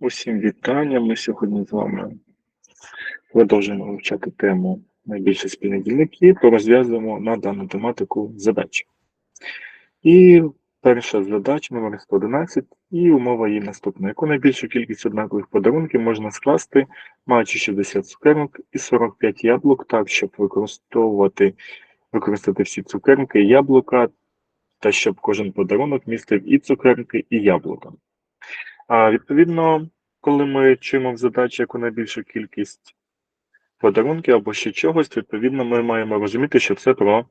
Усім вітання. Ми сьогодні з вами продовжуємо вивчати тему найбільше спільні дільники, порозв'язуємо на дану тематику задачі. І перша задача номер 111, і умова її наступна. Яку найбільшу кількість однакових подарунків можна скласти, маючи 60 цукерок і 45 яблук, так, щоб використовувати використати всі цукерки і яблука, та щоб кожен подарунок містив і цукерки, і яблука. А відповідно, коли ми чуємо в задачі яку найбільшу кількість подарунків або ще чогось, відповідно, ми маємо розуміти, що це про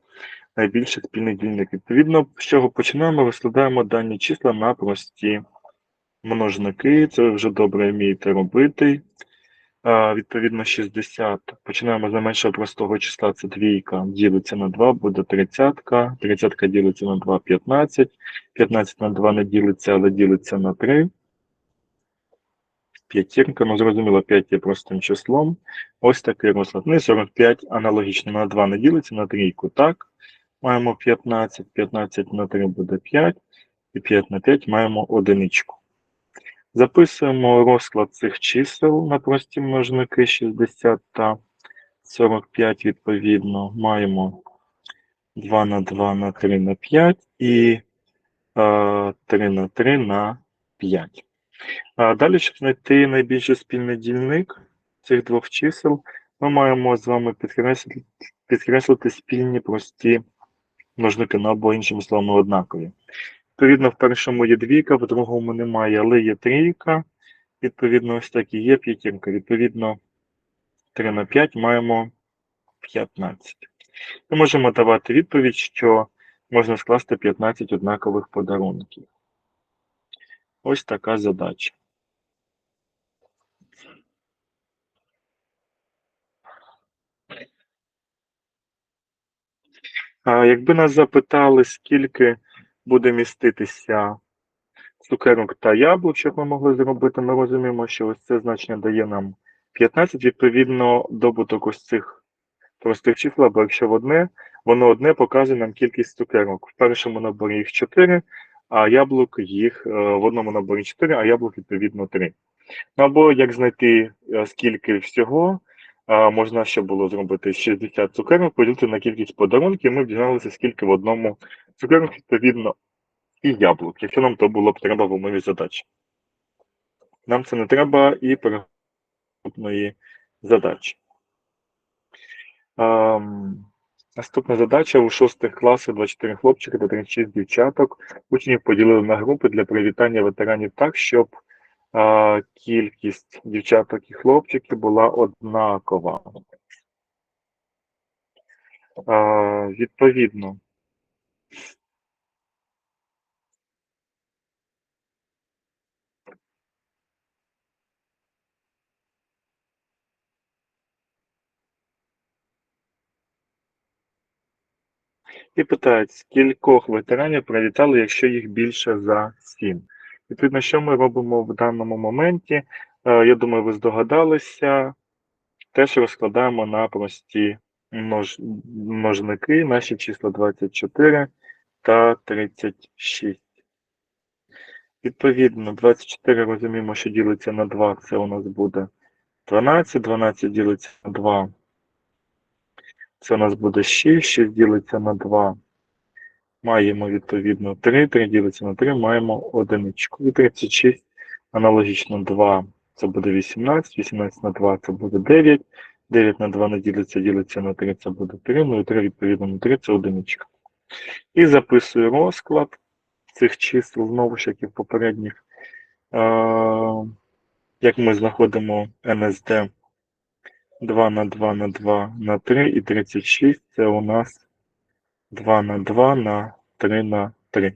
найбільший спільний дільник. Відповідно, з чого починаємо, розкладаємо дані числа на прості множники. Це ви вже добре вмієте робити. Відповідно, 60. Починаємо з найменшого простого числа, це двійка, ділиться на 2, буде 30. 30 ділиться на 2, 15. 15 на 2 не ділиться, але ділиться на 3. П'ятірка, ну зрозуміло, 5 є простим числом. Ось такий розклад. Ну і 45 аналогічно на 2 не ділиться, на трійку. Так. Маємо 15, 15 на 3 буде 5, і 5 на 5 маємо одиничку. Записуємо розклад цих чисел на прості множники 60 та 45 відповідно. Маємо 2 на 2 на 3 на 5 і е, 3 на 3 на 5. Далі, щоб знайти найбільший спільний дільник цих двох чисел, ми маємо з вами підкреслити, підкреслити спільні прості множники, ну або іншими словами, однакові. Відповідно, в першому є двійка, в другому немає, але є трійка. Відповідно, ось так і є п'ятірка. Відповідно, 3 на 5 маємо 15. Ми можемо давати відповідь, що можна скласти 15 однакових подарунків. Ось така задача. Якби нас запитали, скільки буде міститися цукерок та яблук, щоб ми могли зробити, ми розуміємо, що ось це значення дає нам 15, відповідно, добуток ось цих простих чисел, або якщо в одне, воно одне показує нам кількість цукерок. В першому наборі їх 4, а яблук їх е, в одному наборі 4, а яблук, відповідно, 3. Ну, або як знайти, е, скільки всього, е, можна ще було зробити 60 цукерок, поділити на кількість подарунків, і ми б дізналися, скільки в одному цукерок, відповідно, і яблук, якщо нам то було б треба в умові задачі. Нам це не треба і переготної задачі. Ем, Наступна задача у шостих класах 24 хлопчики та 36 дівчаток. Учнів поділили на групи для привітання ветеранів так, щоб а, кількість дівчаток і хлопчиків була однакова. А, Відповідно. І питають, скількох ветеранів привітали, якщо їх більше за сім. Відповідно, що ми робимо в даному моменті? Е, Я думаю, ви здогадалися. Теж розкладаємо на прості множ... множники наші числа 24 та 36. Відповідно, 24 розуміємо, що ділиться на 2, це у нас буде 12, 12 ділиться на 2. Це у нас буде 6, 6 ділиться на 2. Маємо відповідно 3, 3 ділиться на 3, маємо одиничку. І 36 аналогічно 2, це буде 18, 18 на 2 це буде 9, 9 на 2 не ділиться, ділиться на 3, це буде 3, ну і 3 відповідно на 3 це одиничка. І записую розклад цих чисел, знову ж як і в попередніх. Як ми знаходимо НСД 2 на 2 на 2 на 3 і 36 це у нас 2 на 2 на 3 на 3.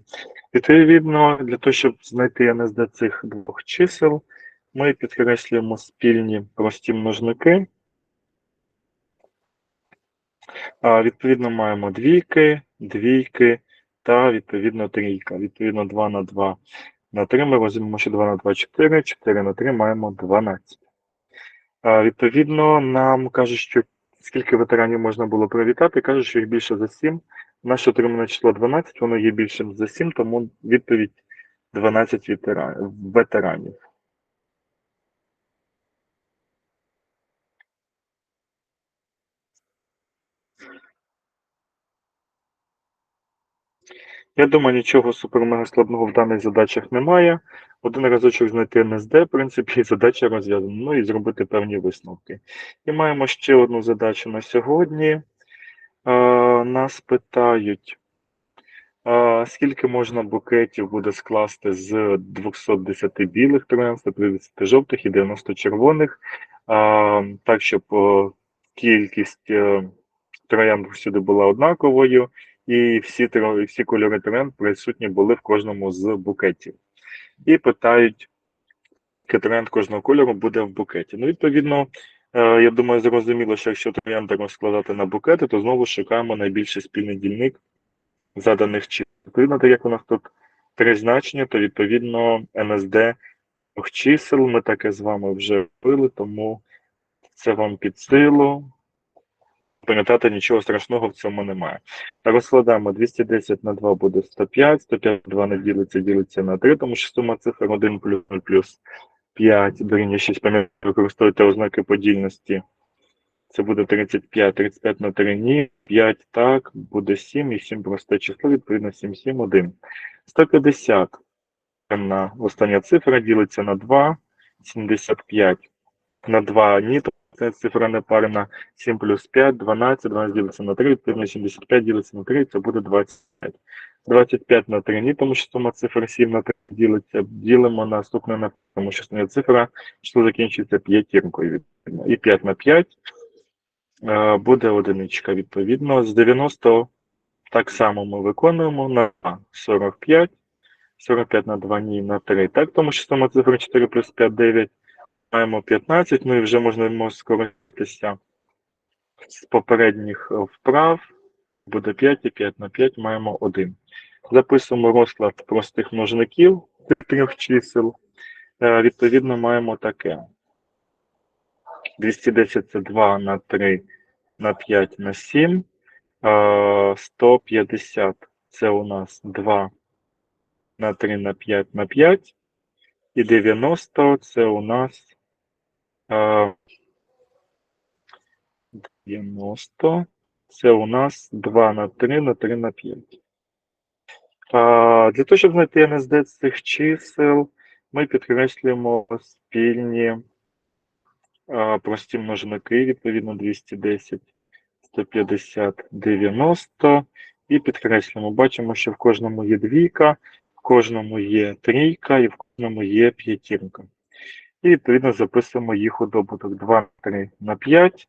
Відповідно, для того, щоб знайти НСД цих двох чисел, ми підкреслюємо спільні прості множники. А, Відповідно, маємо двійки, двійки та відповідно трійка. Відповідно, 2 на 2 на 3 ми розуміємо, що 2 на 2 4, 4 на 3 маємо 12. Відповідно, нам кажуть, що скільки ветеранів можна було привітати, кажуть, що їх більше за 7. Наше отримане число 12, воно є більшим за 7, тому відповідь 12 ветеранів. Я думаю, нічого супермега складного в даних задачах немає. Один разочок знайти НСД, в принципі, задача розв'язана. Ну і зробити певні висновки. І маємо ще одну задачу на сьогодні. А, нас питають, а, скільки можна букетів буде скласти з 210 білих троянд, 130 жовтих і 90 червоних, а, так, щоб кількість е, троянд всюди була однаковою, і всі, всі кольори троянд присутні були в кожному з букетів. І питають, який троянд кожного кольору буде в букеті. Ну, відповідно, е, я думаю, зрозуміло, що якщо троянди розкладати на букети, то знову шукаємо найбільший спільний дільник заданих чисел. Відповідно, так як у нас тут три значення, то відповідно НСД чисел ми таке з вами вже вбили, тому це вам під силу. Пам'ятати нічого страшного в цьому немає. Розкладаємо 210 на 2 буде 105, 105 2 не ділиться, ділиться на 3, тому що сума цифр 1 плюс 0 плюс 5 дорівнює 6. Пам'ятаєте, використовуйте ознаки подільності. Це буде 35, 35 на 3 ні, 5 так, буде 7 і 7 просте число, відповідно 7, 7, 1. 150 на остання цифра ділиться на 2, 75 на 2 ні, це цифра не парна, 7 плюс 5, 12, 12 ділиться на 3, відповідно 75 ділиться на 3, це буде 25. 25 на 3 ні, тому що сума цифр 7 на 3 ділиться, ділимо наступне на тому що остання цифра, число закінчується п'ятіркою, відповідно. І 5 на 5 е, буде одиничка, відповідно. З 90 так само ми виконуємо на 45, 45 на 2 ні, на 3. Так, тому що сума цифра 4 плюс 5, 9. Маємо 15, ну і вже можна скористатися з попередніх е, вправ. Буде 5 і 5 на 5 маємо 1. Записуємо розклад простих множників трьох чисел. Е, Відповідно, маємо таке. 210 це 2 на 3 на 5 на 7. Е, 150 це у нас 2 на 3 на 5 на 5. І 90 це у нас е, 90 це у нас 2 на 3 на 3 на 5. Для того, щоб знайти НСД цих чисел, ми підкреслюємо спільні прості множники, відповідно 210, 150, 90. І підкреслюємо. Бачимо, що в кожному є двійка, в кожному є трійка і в кожному є п'ятірка. І відповідно записуємо їх у добуток 2 3 на 5.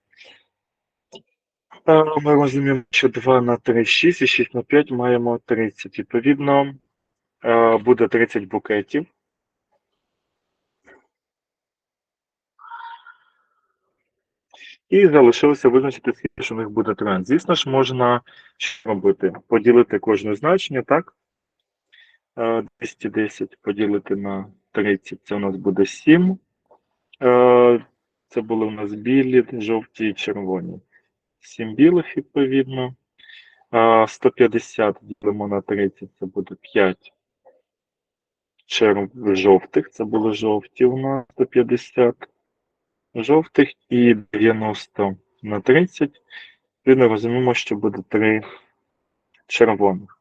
Е, Ми розуміємо, що 2 на 3 6 і 6 на 5 маємо 30. Відповідно, е, буде 30 букетів. І залишилося визначити, скільки ж у них буде тренд. Звісно ж, можна що робити? Поділити кожне значення, так? Е, 210 поділити на 30, це у нас буде 7. Е, Це були у нас білі, жовті і червоні. 7 білих, відповідно. 150 ділимо на 30, це буде 5 черв жовтих, це були жовті у нас 150 жовтих і 90 на 30. Відповідно, розуміємо, що буде 3 червоних.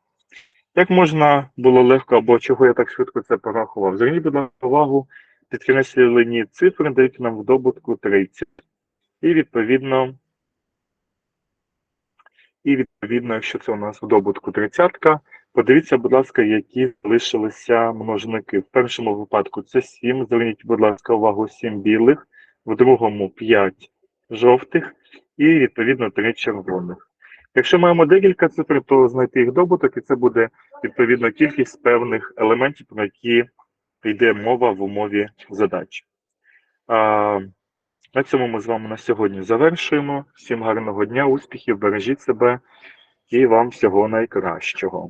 Як можна було легко, або чого я так швидко це порахував? Зверніть, будь ласка, увагу, підкреслені цифри дають нам в добутку 30. І відповідно і відповідно, якщо це у нас в добутку тридцятка, подивіться, будь ласка, які залишилися множники. В першому випадку це 7. Зверніть, будь ласка, увагу 7 білих, в другому 5 жовтих і відповідно 3 червоних. Якщо маємо декілька цифр, то знайти їх добуток, і це буде відповідно кількість певних елементів, про які йде мова в умові задачі. А, на цьому ми з вами на сьогодні завершуємо. Всім гарного дня, успіхів, бережіть себе і вам всього найкращого.